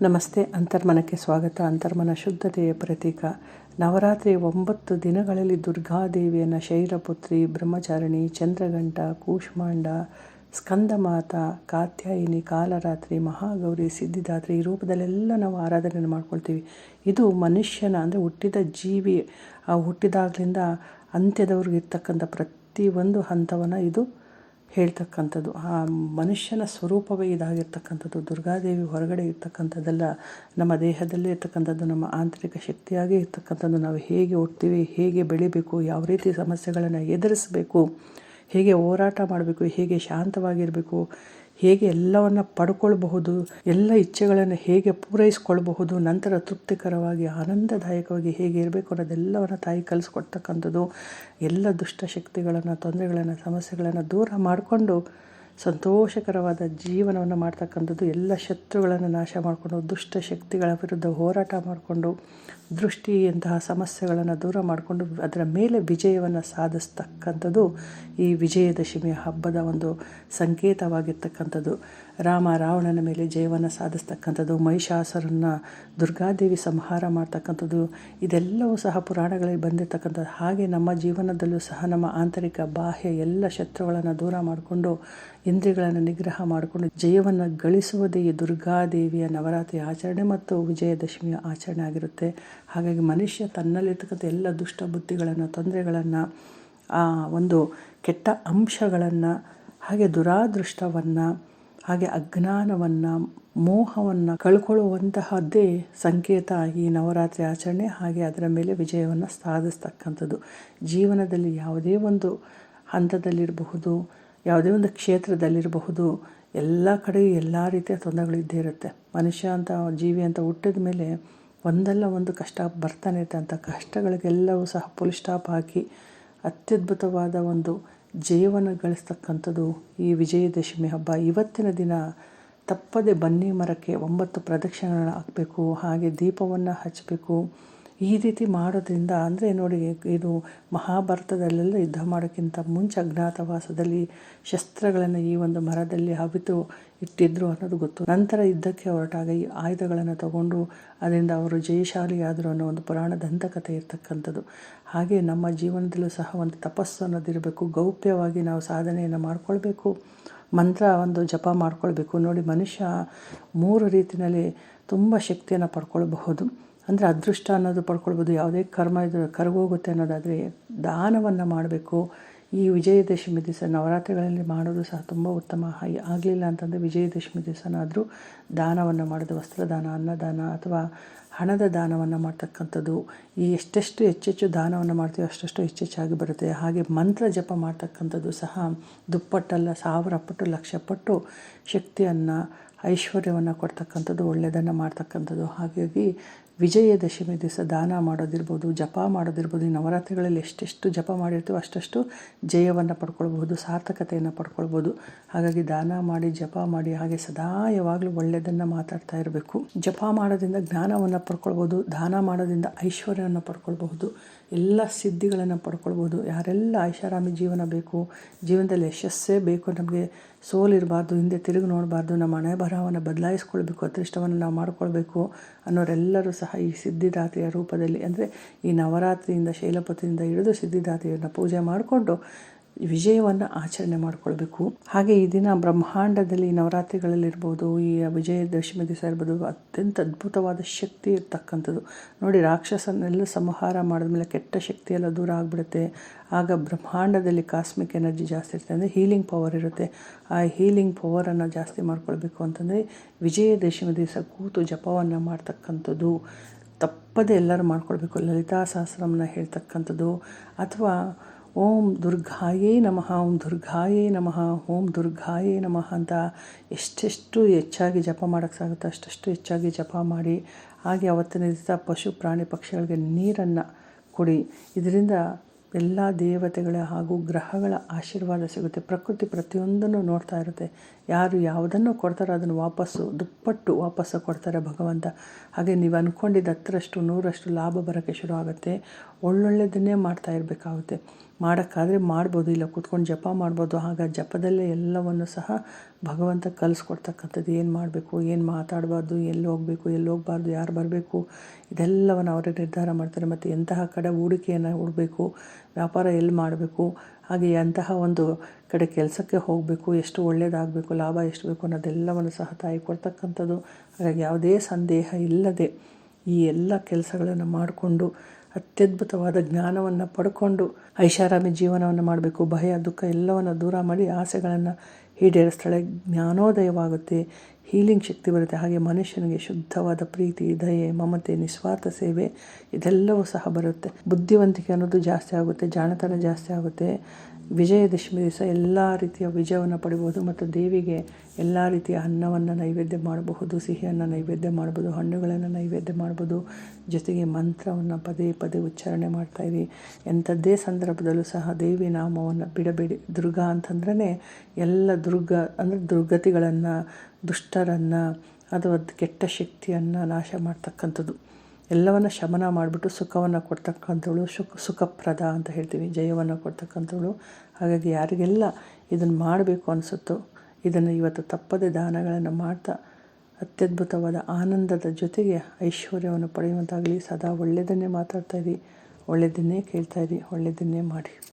ನಮಸ್ತೆ, ಅಂತರ್ಮನಕ್ಕೆ ಸ್ವಾಗತ. ಅಂತರ್ಮನ ಶುದ್ಧತೆಯ ಪ್ರತೀಕ. ನವರಾತ್ರಿ ಒಂಬತ್ತು ದಿನಗಳಲ್ಲಿ ದುರ್ಗಾದೇವಿಯನ್ನು ಶೈಲಪುತ್ರಿ, ಬ್ರಹ್ಮಚಾರಿಣಿ ಚಂದ್ರಗಂಟ ಕೂಷ್ಮಾಂಡ, ಸ್ಕಂದಮಾತ, ಕಾತ್ಯಾಯಿನಿ, ಕಾಲರಾತ್ರಿ, ಮಹಾಗೌರಿ, ಸಿದ್ಧಿದಾತ್ರಿ ಈ ರೂಪದಲ್ಲೆಲ್ಲ ನಾವು ಆರಾಧನೆ ಮಾಡ್ಕೊಳ್ತೀವಿ. ಇದು ಮನುಷ್ಯನ ಅಂದರೆ ಹುಟ್ಟಿದ ಜೀವಿ, ಆ ಹುಟ್ಟಿದಾಗಲಿಂದ ಅಂತ್ಯದವ್ರಿಗೆ ಇರ್ತಕ್ಕಂಥ ಪ್ರತಿಯೊಂದು ಹಂತವನ್ನು ಇದು ಹೇಳ್ತಕ್ಕಂಥದ್ದು, ಆ ಮನುಷ್ಯನ ಸ್ವರೂಪವೇ ಇದಾಗಿರ್ತಕ್ಕಂಥದ್ದು, ದುರ್ಗಾದೇವಿ ಹೊರಗಡೆ ಇರ್ತಕ್ಕಂಥದ್ದೆಲ್ಲ, ನಮ್ಮ ದೇಹದಲ್ಲೇ ಇರ್ತಕ್ಕಂಥದ್ದು, ನಮ್ಮ ಆಂತರಿಕ ಶಕ್ತಿಯಾಗಿ ಇರ್ತಕ್ಕಂಥದ್ದು, ನಾವು ಹೇಗೆ ಹುಟ್ತೀವಿ ಹೇಗೆ ಬೆಳಿಬೇಕು, ಯಾವ ರೀತಿ ಸಮಸ್ಯೆಗಳನ್ನು ಎದುರಿಸಬೇಕು, ಹೇಗೆ ಹೋರಾಟ ಮಾಡಬೇಕು, ಹೇಗೆ ಶಾಂತವಾಗಿರಬೇಕು ಹೇಗೆ ಎಲ್ಲವನ್ನು ಪಡ್ಕೊಳ್ಬಹುದು, ಎಲ್ಲ ಇಚ್ಛೆಗಳನ್ನು ಹೇಗೆ ಪೂರೈಸ್ಕೊಳ್ಬಹುದು, ನಂತರ ತೃಪ್ತಿಕರವಾಗಿ, ಆನಂದದಾಯಕವಾಗಿ ಹೇಗೆ ಇರಬೇಕು ಅನ್ನೋದೆಲ್ಲವನ್ನು ತಾಯಿ ಕಲಿಸ್ಕೊಡ್ತಕ್ಕಂಥದ್ದು, ಎಲ್ಲ ದುಷ್ಟಶಕ್ತಿಗಳನ್ನು ತೊಂದರೆಗಳನ್ನು, ಸಮಸ್ಯೆಗಳನ್ನು ದೂರ ಮಾಡಿಕೊಂಡು ಸಂತೋಷಕರವಾದ ಜೀವನವನ್ನು ಮಾಡ್ತಕ್ಕಂಥದ್ದು ಎಲ್ಲ ಶತ್ರುಗಳನ್ನು ನಾಶ ಮಾಡಿಕೊಂಡು, ದುಷ್ಟ ಶಕ್ತಿಗಳ ವಿರುದ್ಧ ಹೋರಾಟ ಮಾಡಿಕೊಂಡು, ದೃಷ್ಟಿಯಂತಹ ಸಮಸ್ಯೆಗಳನ್ನು ದೂರ ಮಾಡಿಕೊಂಡು ಅದರ ಮೇಲೆ ವಿಜಯವನ್ನು ಸಾಧಿಸ್ತಕ್ಕಂಥದ್ದು ಈ ವಿಜಯದಶಮಿಯ ಹಬ್ಬದ ಒಂದು ಸಂಕೇತವಾಗಿರ್ತಕ್ಕಂಥದ್ದು. ರಾಮ ರಾವಣನ ಮೇಲೆ ಜಯವನ್ನು ಸಾಧಿಸ್ತಕ್ಕಂಥದ್ದು ಮಹಿಷಾಸರನ್ನ ದುರ್ಗಾದೇವಿ ಸಂಹಾರ ಮಾಡ್ತಕ್ಕಂಥದ್ದು, ಇದೆಲ್ಲವೂ ಸಹ ಪುರಾಣಗಳಲ್ಲಿ ಬಂದಿರತಕ್ಕಂಥದ್ದು ಹಾಗೆ ನಮ್ಮ ಜೀವನದಲ್ಲೂ ಸಹ ನಮ್ಮ ಆಂತರಿಕ ಬಾಹ್ಯ ಎಲ್ಲ ಶತ್ರುಗಳನ್ನು ದೂರ ಮಾಡಿಕೊಂಡು ಇಂದ್ರಿಯಗಳನ್ನು ನಿಗ್ರಹ ಮಾಡಿಕೊಂಡು ಜಯವನ್ನು ಗಳಿಸುವುದೇ ದುರ್ಗಾದೇವಿಯ ನವರಾತ್ರಿ ಆಚರಣೆ ಮತ್ತು ವಿಜಯದಶಮಿಯ ಆಚರಣೆ ಆಗಿರುತ್ತೆ. ಹಾಗಾಗಿ ಮನುಷ್ಯ ತನ್ನಲ್ಲಿರ್ತಕ್ಕಂಥ ಎಲ್ಲ ದುಷ್ಟ ಬುದ್ಧಿಗಳನ್ನು, ತೊಂದರೆಗಳನ್ನು, ಆ ಒಂದು ಕೆಟ್ಟ ಅಂಶಗಳನ್ನು, ಹಾಗೆ ದುರಾದೃಷ್ಟವನ್ನು, ಹಾಗೆ ಅಜ್ಞಾನವನ್ನು, ಮೋಹವನ್ನು ಕಳ್ಕೊಳ್ಳುವಂತಹದ್ದೇ ಸಂಕೇತ ಈ ನವರಾತ್ರಿ ಆಚರಣೆ. ಹಾಗೆ ಅದರ ಮೇಲೆ ವಿಜಯವನ್ನು ಸಾಧಿಸ್ತಕ್ಕಂಥದ್ದು. ಜೀವನದಲ್ಲಿ ಯಾವುದೇ ಒಂದು ಹಂತದಲ್ಲಿರಬಹುದು ಯಾವುದೇ ಒಂದು ಕ್ಷೇತ್ರದಲ್ಲಿರಬಹುದು, ಎಲ್ಲ ಕಡೆಯೂ ಎಲ್ಲ ರೀತಿಯ ತೊಂದರೆಗಳಿದ್ದೇ ಇರುತ್ತೆ. ಮನುಷ್ಯ ಅಂತ, ಜೀವಿ ಅಂತ ಹುಟ್ಟಿದ ಮೇಲೆ ಒಂದಲ್ಲ ಒಂದು ಕಷ್ಟ ಬರ್ತಾನೆ ಇರುತ್ತೆ. ಅಂತ ಕಷ್ಟಗಳಿಗೆಲ್ಲವೂ ಸಹ ಫುಲ್ ಸ್ಟಾಪ್ ಹಾಕಿ ಅತ್ಯದ್ಭುತವಾದ ಒಂದು ಜೀವನ ಗಳಿಸ್ತಕ್ಕಂಥದ್ದು ಈ ವಿಜಯದಶಮಿ ಹಬ್ಬ. ಇವತ್ತಿನ ದಿನ ತಪ್ಪದೆ ಬನ್ನಿ ಮರಕ್ಕೆ ಒಂಬತ್ತು ಪ್ರದಕ್ಷಿಣೆಗಳನ್ನ ಹಾಕಬೇಕು, ಹಾಗೆ ದೀಪವನ್ನು ಹಚ್ಚಬೇಕು ಈ ರೀತಿ ಮಾಡೋದ್ರಿಂದ ಅಂದರೆ ನೋಡಿ, ಇದು ಮಹಾಭಾರತದಲ್ಲೆಲ್ಲ ಯುದ್ಧ ಮಾಡೋಕ್ಕಿಂತ ಮುಂಚೆ ಅಜ್ಞಾತವಾಸದಲ್ಲಿ ಶಸ್ತ್ರಗಳನ್ನು ಈ ಒಂದು ಮರದಲ್ಲಿ ಹಬಿತು ಇಟ್ಟಿದ್ರು ಅನ್ನೋದು ಗೊತ್ತು. ನಂತರ ಯುದ್ಧಕ್ಕೆ ಹೊರಟಾಗ ಈ ಆಯುಧಗಳನ್ನು ತಗೊಂಡು ಅದರಿಂದ ಅವರು ಜಯಶಾಲಿಯಾದರು ಅನ್ನೋ ಒಂದು ಪುರಾಣ ದಂತಕಥೆ ಇರತಕ್ಕಂಥದ್ದು. ಹಾಗೆ ನಮ್ಮ ಜೀವನದಲ್ಲೂ ಸಹ ಒಂದು ತಪಸ್ಸು ಅನ್ನೋದಿರಬೇಕು ಗೌಪ್ಯವಾಗಿ ನಾವು ಸಾಧನೆಯನ್ನು ಮಾಡಿಕೊಳ್ಬೇಕು, ಮಂತ್ರ ಒಂದು ಜಪ ಮಾಡ್ಕೊಳ್ಬೇಕು. ನೋಡಿ, ಮನುಷ್ಯ ಮೂರು ರೀತಿಯಲ್ಲಿ ತುಂಬ ಶಕ್ತಿಯನ್ನು ಪಡ್ಕೊಳ್ಬಹುದು. ಅಂದರೆ ಅದೃಷ್ಟ ಅನ್ನೋದು ಪಡ್ಕೊಳ್ಬೋದು. ಯಾವುದೇ ಕರ್ಮ ಇದು ಕರಗೋಗುತ್ತೆ ಅನ್ನೋದಾದರೆ ದಾನವನ್ನು ಮಾಡಬೇಕು. ಈ ವಿಜಯದಶಮಿ ದಿವಸ ನವರಾತ್ರಿಗಳಲ್ಲಿ ಮಾಡೋದು ಸಹ ತುಂಬ ಉತ್ತಮ. ಆಗಲಿಲ್ಲ ಅಂತಂದರೆ ವಿಜಯದಶಮಿ ದಿವಸನಾದರೂ ದಾನವನ್ನು ಮಾಡೋದು, ವಸ್ತ್ರದಾನ, ಅನ್ನದಾನ ಅಥವಾ ಹಣದ ದಾನವನ್ನು ಮಾಡ್ತಕ್ಕಂಥದ್ದು. ಈ ಎಷ್ಟೆಷ್ಟು ಹೆಚ್ಚೆಚ್ಚು ದಾನವನ್ನು ಮಾಡ್ತೀವಿ ಅಷ್ಟೆಷ್ಟು ಹೆಚ್ಚೆಚ್ಚಾಗಿ ಬರುತ್ತೆ. ಹಾಗೆ ಮಂತ್ರ ಜಪ ಮಾಡ್ತಕ್ಕಂಥದ್ದು ಸಹ ದುಪ್ಪಟ್ಟಲ್ಲ, ಸಾವಿರ ಪಟ್ಟು, ಲಕ್ಷ ಪಟ್ಟು ಶಕ್ತಿಯನ್ನು, ಐಶ್ವರ್ಯವನ್ನು ಕೊಡ್ತಕ್ಕಂಥದ್ದು, ಒಳ್ಳೆಯದನ್ನು ಮಾಡ್ತಕ್ಕಂಥದ್ದು. ಹಾಗಾಗಿ ವಿಜಯದಶಮಿ ದಿವಸ ದಾನ ಮಾಡೋದಿರ್ಬೋದು, ಜಪ ಮಾಡೋದಿರ್ಬೋದು, ಈ ನವರಾತ್ರಿಗಳಲ್ಲಿ ಎಷ್ಟೆಷ್ಟು ಜಪ ಮಾಡಿರ್ತೀವೋ ಅಷ್ಟಷ್ಟು ಜಯವನ್ನು ಪಡ್ಕೊಳ್ಬಹುದು, ಸಾರ್ಥಕತೆಯನ್ನು ಪಡ್ಕೊಳ್ಬೋದು ಹಾಗಾಗಿ ದಾನ ಮಾಡಿ, ಜಪ ಮಾಡಿ, ಹಾಗೆ ಸದಾ ಯಾವಾಗಲೂ ಒಳ್ಳೆಯದನ್ನು ಮಾತಾಡ್ತಾ ಇರಬೇಕು. ಜಪ ಮಾಡೋದ್ರಿಂದ ಜ್ಞಾನವನ್ನು ಪಡ್ಕೊಳ್ಬೋದು ದಾನ ಮಾಡೋದ್ರಿಂದ ಐಶ್ವರ್ಯವನ್ನು ಪಡ್ಕೊಳ್ಬಹುದು, ಎಲ್ಲ ಸಿದ್ಧಿಗಳನ್ನು ಪಡ್ಕೊಳ್ಬೋದು ಯಾರೆಲ್ಲ ಐಷಾರಾಮಿ ಜೀವನ ಬೇಕು, ಜೀವನದಲ್ಲಿ ಯಶಸ್ಸೇ ಬೇಕು ನಮಗೆ ಸೋಲಿರಬಾರ್ದು, ಹಿಂದೆ ತಿರುಗಿ ನೋಡಬಾರ್ದು, ನಮ್ಮ ಹಣೆ ಬರಹವನ್ನು ಬದಲಾಯಿಸ್ಕೊಳ್ಬೇಕು, ಅದೃಷ್ಟವನ್ನು ನಾವು ಮಾಡ್ಕೊಳ್ಬೇಕು ಅನ್ನೋರೆಲ್ಲರೂ ಸಹ ಈ ಸಿದ್ಧಿದಾತೆಯ ರೂಪದಲ್ಲಿ ಅಂದರೆ ಈ ನವರಾತ್ರಿಯಿಂದ ಶೈಲಪತಿಯಿಂದ ಹಿಡಿದು ಸಿದ್ಧಿದಾತೆಯನ್ನು ಪೂಜೆ ಮಾಡಿಕೊಂಡು ವಿಜಯವನ್ನು ಆಚರಣೆ ಮಾಡಿಕೊಳ್ಬೇಕು. ಹಾಗೆ ಈ ದಿನ ಬ್ರಹ್ಮಾಂಡದಲ್ಲಿ ನವರಾತ್ರಿಗಳಲ್ಲಿರ್ಬೋದು, ಈ ವಿಜಯದಶಮಿ ದಿವಸ ಇರ್ಬೋದು ಅತ್ಯಂತ ಅದ್ಭುತವಾದ ಶಕ್ತಿ ಇರ್ತಕ್ಕಂಥದ್ದು. ನೋಡಿ ರಾಕ್ಷಸನ್ನೆಲ್ಲ ಸಂಹಾರ ಮಾಡಿದ್ಮೇಲೆ ಕೆಟ್ಟ ಶಕ್ತಿಯೆಲ್ಲ ದೂರ ಆಗಿಬಿಡುತ್ತೆ. ಆಗ ಬ್ರಹ್ಮಾಂಡದಲ್ಲಿ ಕಾಸ್ಮಿಕ್ ಎನರ್ಜಿ ಜಾಸ್ತಿ ಇರುತ್ತೆ ಅಂದರೆ ಹೀಲಿಂಗ್ ಪವರ್ ಇರುತ್ತೆ. ಆ ಹೀಲಿಂಗ್ ಪವರನ್ನು ಜಾಸ್ತಿ ಮಾಡ್ಕೊಳ್ಬೇಕು ಅಂತಂದರೆ ವಿಜಯದಶಮಿ ದಿವಸ ಕೂತು ಜಪವನ್ನು ಮಾಡ್ತಕ್ಕಂಥದ್ದು. ತಪ್ಪದೆ ಎಲ್ಲರೂ ಮಾಡ್ಕೊಳ್ಬೇಕು. ಲಲಿತಾ ಸಹಸ್ರಮನ್ನ ಹೇಳ್ತಕ್ಕಂಥದ್ದು. ಅಥವಾ ಓಂ ದುರ್ಗಾಯೇ ನಮಃ, ಓಂ ದುರ್ಗಾಯೇ ನಮಃ, ಓಂ ದುರ್ಗಾಯೇ ನಮಃ ಅಂತ ಎಷ್ಟೆಷ್ಟು ಹೆಚ್ಚಾಗಿ ಜಪ ಮಾಡೋಕ್ಕೆ ಅಷ್ಟೆಷ್ಟು ಅಷ್ಟಷ್ಟು ಹೆಚ್ಚಾಗಿ ಜಪ ಮಾಡಿ ಹಾಗೆ ಅವತ್ತಿನ ದಿವಸ ಪಶು ಪ್ರಾಣಿ ಪಕ್ಷಿಗಳಿಗೆ ನೀರನ್ನು ಕೊಡಿ. ಇದರಿಂದ ಎಲ್ಲ ದೇವತೆಗಳ ಹಾಗೂ ಗ್ರಹಗಳ ಆಶೀರ್ವಾದ ಸಿಗುತ್ತೆ. ಪ್ರಕೃತಿ ಪ್ರತಿಯೊಂದನ್ನು ನೋಡ್ತಾ ಇರುತ್ತೆ. ಯಾರು ಯಾವುದನ್ನು ಕೊಡ್ತಾರೋ ಅದನ್ನು ವಾಪಸ್ಸು, ದುಪ್ಪಟ್ಟು ವಾಪಸ್ಸು ಕೊಡ್ತಾರೆ ಭಗವಂತ. ಹಾಗೆ ನೀವು ಅಂದ್ಕೊಂಡಿದ್ದ ಹತ್ತರಷ್ಟು, ನೂರಷ್ಟು ಲಾಭ ಬರೋಕ್ಕೆ ಶುರು ಆಗುತ್ತೆ. ಒಳ್ಳೊಳ್ಳೆಯದನ್ನೇ ಮಾಡ್ತಾ ಇರಬೇಕಾಗುತ್ತೆ. ಮಾಡೋಕ್ಕಾದರೆ ಮಾಡ್ಬೋದು, ಇಲ್ಲ ಕೂತ್ಕೊಂಡು ಜಪ ಮಾಡ್ಬೋದು, ಆಗ ಜಪದಲ್ಲೇ ಎಲ್ಲವನ್ನು ಸಹ ಭಗವಂತ ಕಲಿಸ್ಕೊಡ್ತಕ್ಕಂಥದ್ದು. ಏನು ಮಾಡಬೇಕು, ಏನು ಮಾತಾಡಬಾರ್ದು, ಎಲ್ಲಿ ಹೋಗಬೇಕು, ಎಲ್ಲಿ ಹೋಗಬಾರ್ದು, ಯಾರು ಬರಬೇಕು, ಇದೆಲ್ಲವನ್ನು ಅವರೇ ನಿರ್ಧಾರ ಮಾಡ್ತಾರೆ. ಮತ್ತು ಎಂತಹ ಕಡೆ ಹೂಡಿಕೆಯನ್ನು ಹೂಡಬೇಕು ವ್ಯಾಪಾರ ಎಲ್ಲಿ ಮಾಡಬೇಕು, ಹಾಗೆ ಅಂತಹ ಒಂದು ಕಡೆ ಕೆಲಸಕ್ಕೆ ಹೋಗಬೇಕು, ಎಷ್ಟು ಒಳ್ಳೆಯದಾಗಬೇಕು ಲಾಭ ಎಷ್ಟು ಬೇಕು ಅನ್ನೋದೆಲ್ಲವನ್ನು ಸಹ ತಾಯಿ ಕೊಡ್ತಕ್ಕಂಥದ್ದು. ಹಾಗಾಗಿ ಯಾವುದೇ ಸಂದೇಹ ಇಲ್ಲದೆ ಈ ಎಲ್ಲ ಕೆಲಸಗಳನ್ನು ಮಾಡಿಕೊಂಡು ಅತ್ಯದ್ಭುತವಾದ ಜ್ಞಾನವನ್ನು ಪಡ್ಕೊಂಡು ಐಷಾರಾಮಿ ಜೀವನವನ್ನು ಮಾಡಬೇಕು. ಭಯ ದುಃಖ ಎಲ್ಲವನ್ನು ದೂರ ಮಾಡಿ ಆಸೆಗಳನ್ನು ಈಡೇರಿಸ್ತಾಳೆ ಜ್ಞಾನೋದಯವಾಗುತ್ತೆ. ಹೀಲಿಂಗ್ ಶಕ್ತಿ ಬರುತ್ತೆ. ಹಾಗೆ ಮನುಷ್ಯನಿಗೆ ಶುದ್ಧವಾದ ಪ್ರೀತಿ, ದಯೆ, ಮಮತೆ, ನಿಸ್ವಾರ್ಥ ಸೇವೆ ಇದೆಲ್ಲವೂ ಸಹ ಬರುತ್ತೆ. ಬುದ್ಧಿವಂತಿಕೆ ಅನ್ನೋದು ಜಾಸ್ತಿ ಆಗುತ್ತೆ, ಜಾಣತನ ಜಾಸ್ತಿ ಆಗುತ್ತೆ. ವಿಜಯದಶಮಿ ದಿವಸ ಎಲ್ಲ ರೀತಿಯ ವಿಜಯವನ್ನು ಪಡಿಬೋದು ಮತ್ತು ದೇವಿಗೆ ಎಲ್ಲ ರೀತಿಯ ಅನ್ನವನ್ನು ನೈವೇದ್ಯ ಮಾಡಬಹುದು, ಸಿಹಿಯನ್ನು ನೈವೇದ್ಯ ಮಾಡ್ಬೋದು ಹಣ್ಣುಗಳನ್ನು ನೈವೇದ್ಯ ಮಾಡ್ಬೋದು ಜೊತೆಗೆ ಮಂತ್ರವನ್ನು ಪದೇ ಪದೇ ಉಚ್ಚಾರಣೆ ಮಾಡ್ತಾಯಿರಿ ಎಂಥದ್ದೇ ಸಂದರ್ಭದಲ್ಲೂ ಸಹ ದೇವಿ ನಾಮವನ್ನು ಬಿಡಬೇಡಿ. ದುರ್ಗಾ ಅಂತಂದ್ರೆ ಎಲ್ಲ ದುರ್ಗ, ಅಂದರೆ ದುರ್ಗತಿಗಳನ್ನು ದುಷ್ಟರನ್ನು ಅಥವಾ ಕೆಟ್ಟ ಶಕ್ತಿಯನ್ನು ನಾಶ ಮಾಡ್ತಕ್ಕಂಥದ್ದು. ಎಲ್ಲವನ್ನು ಶಮನ ಮಾಡಿಬಿಟ್ಟು ಸುಖವನ್ನು ಕೊಡ್ತಕ್ಕಂಥವಳು ಸುಖ ಸುಖಪ್ರದ ಅಂತ ಹೇಳ್ತೀವಿ, ಜಯವನ್ನು ಕೊಡ್ತಕ್ಕಂಥವಳು. ಹಾಗಾಗಿ ಯಾರಿಗೆಲ್ಲ ಇದನ್ನು ಮಾಡಬೇಕು ಅನಿಸುತ್ತೋ, ಇದನ್ನು ಇವತ್ತು ತಪ್ಪದೆ ದಾನಗಳನ್ನು ಮಾಡ್ತಾ, ಅತ್ಯದ್ಭುತವಾದ ಆನಂದದ ಜೊತೆಗೆ ಐಶ್ವರ್ಯವನ್ನು ಪಡೆಯುವಂತಾಗಲಿ, ಸದಾ ಒಳ್ಳೆಯದನ್ನೇ ಮಾತಾಡ್ತಾಯಿರಿ ಒಳ್ಳೆಯದನ್ನೇ ಕೇಳ್ತಾಯಿರಿ ಒಳ್ಳೆಯದನ್ನೇ ಮಾಡಿ.